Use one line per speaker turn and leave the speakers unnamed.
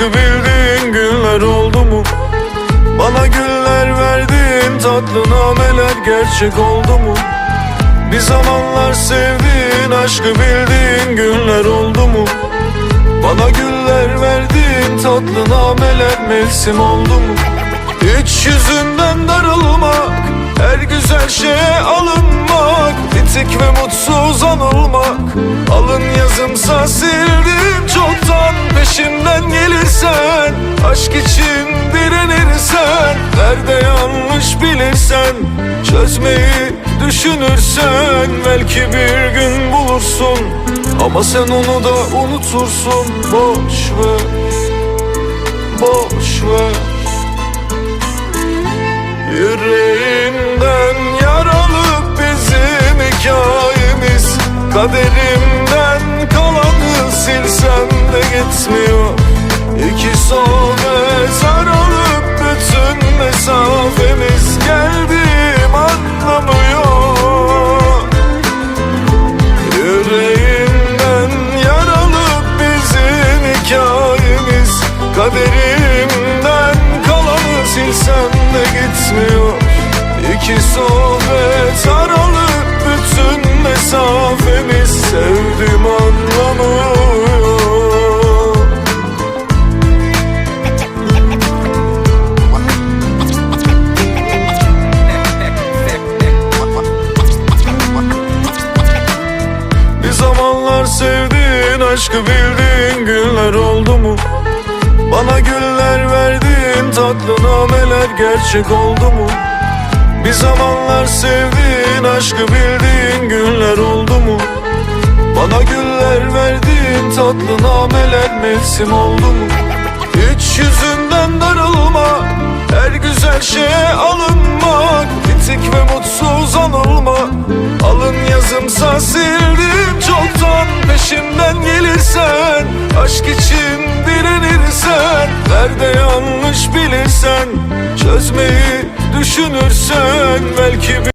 Bildiğin günler oldu mu? Bana güller verdin tatlı nameler gerçek oldu mu? Bir zamanlar sevdiğin aşkı bildiğin günler oldu mu? Bana güller verdin tatlı nameler mevsim oldu mu? Hiç yüzünden darılmak Her güzel şeye alınmak Bitik ve mutsuz anılmak Alın yazımsa sildim Aşk için direnirsen Nerede yanlış bilirsen Çözmeyi düşünürsen Belki bir gün bulursun. Ama sen onu da unutursun. Boş ver Boş ver. Yüreğinden yaralı bizim hikayemiz. Kaderimden kalanı silsem de gitmiyor Kaderimden kalanı silsem de gitmiyor İki sohbet aralık bütün mesafemiz Sevdim anlamıyor Bir zamanlar sevdiğin aşkı bildiğin günler oldu mu? Bana güller verdin tatlı nameler gerçek oldu mu? Bir zamanlar sevdiğin aşkı bildiğin günler oldu mu? Bana güller verdin tatlı nameler mevsim oldu mu? Hiç yüzünden darılma Her güzel şeye alınmak Bitik ve mutsuz anılmak Alın yazımsa Nerede yanlış bilirsen Çözmeyi düşünürsen Belki bir